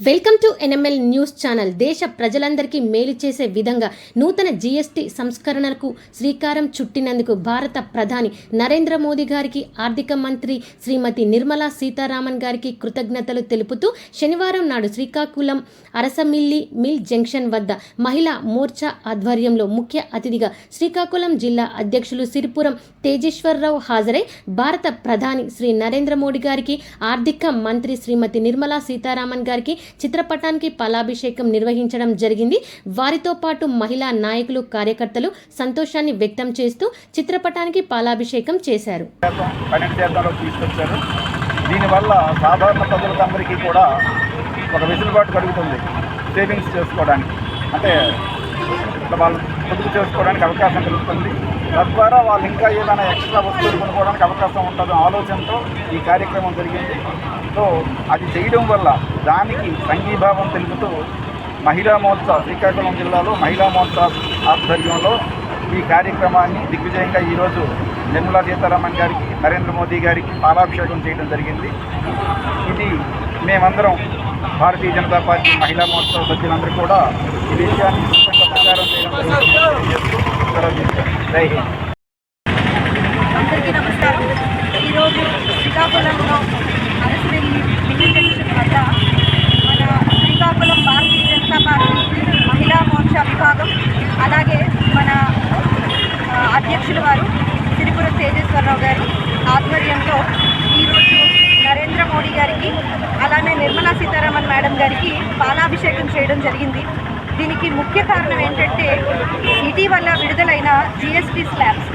Welcome to NML news channel. దేశ ప్రజలందరికీ మేలు చేసే విధంగా నూతన జీఎస్టీ సంస్కరణలకు శ్రీకారం చుట్టినందుకు భారత ప్రధాని నరేంద్ర మోదీ గారికి ఆర్థిక మంత్రి శ్రీమతి నిర్మలా సీతారామన్ గారికి కృతజ్ఞతలు తెలుపుతూ శనివారం నాడు శ్రీకాకుళం అరసమిల్లి మిల్ జంక్షన్ వద్ద మహిళా మోర్చా ఆధ్వర్యంలో ముఖ్య అతిథిగా శ్రీకాకుళం జిల్లా అధ్యక్షులు సిరిపురం తేజేశ్వరరావు హాజరై భారత ప్రధాని శ్రీ నరేంద్ర మోడీ గారికి ఆర్థిక మంత్రి శ్రీమతి నిర్మలా సీతారామన్ గారికి చిత్రపటానికి పాలాభిషేకం నిర్వహించడం జరిగింది. వారితో పాటు మహిళా నాయకులు కార్యకర్తలు సంతోషాన్ని వ్యక్తం చేస్తూ చిత్రపటానికి పాలాభిషేకం చేశారు. దీనివల్ల సాధారణ ప్రజలకందరికీ కూడా ఒక వెసులుబాటు కలుగుతుంది సేవింగ్స్ చేసుకోవడానికి. అంటే వాళ్ళు పొదుపు చేసుకోవడానికి అవకాశం కలుగుతుంది. తద్వారా వాళ్ళు ఇంకా ఏదైనా ఎక్స్ట్రా వస్తువులు కొనుక్కోవడానికి అవకాశం ఉంటుందో ఆలోచనతో ఈ కార్యక్రమం జరిగింది. సో అది చేయడం వల్ల దానికి సంఘీభావం తెలుపుతూ మహిళా మోర్చా శ్రీకాకుళం జిల్లాలో మహిళా మోర్చా ఆధ్వర్యంలో ఈ కార్యక్రమాన్ని దిగ్విజయంగా ఈరోజు నిర్మలా సీతారామన్ గారికి నరేంద్ర మోదీ గారికి పాలాభిషేకం చేయడం జరిగింది. ఇది మేమందరం భారతీయ జనతా పార్టీ మహిళా మోర్చా సభ్యులందరూ కూడా ఈ విషయాన్ని అందరికీ నమస్కారం. ఈరోజు శ్రీకాకుళంలో అరసవెల్లి మిగిలిన జంక్షన్ వద్ద మన శ్రీకాకుళం భారతీయ జనతా పార్టీ మహిళా మోర్చా విభాగం అలాగే మన అధ్యక్షుల వారు సిరిపురం తేజేశ్వరరావు గారు ఆధ్వర్యంలో ఈరోజు నరేంద్ర మోడీ గారికి అలానే నిర్మలా సీతారామన్ మేడం గారికి పాలాభిషేకం చేయడం జరిగింది. దీనికి ముఖ్య కారణం ఏంటంటే ఇటీవల విడుదలైన జిఎస్టీ స్లాబ్స్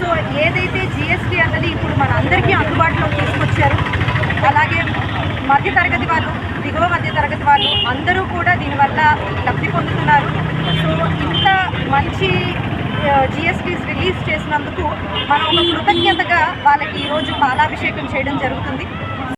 సో ఏదైతే జిఎస్టీ అన్నది ఇప్పుడు మన అందరికీ అందుబాటులో తీసుకొచ్చారు అలాగే మధ్యతరగతి వాళ్ళు దిగువ మధ్యతరగతి వాళ్ళు అందరూ కూడా దీనివల్ల లబ్ధి పొందుతున్నారు. సో ఇంత మంచి జిఎస్టీస్ రిలీజ్ చేసినందుకు మనం ఒక కృతజ్ఞతగా వాళ్ళకి ఈరోజు పాలాభిషేకం చేయడం జరుగుతుంది.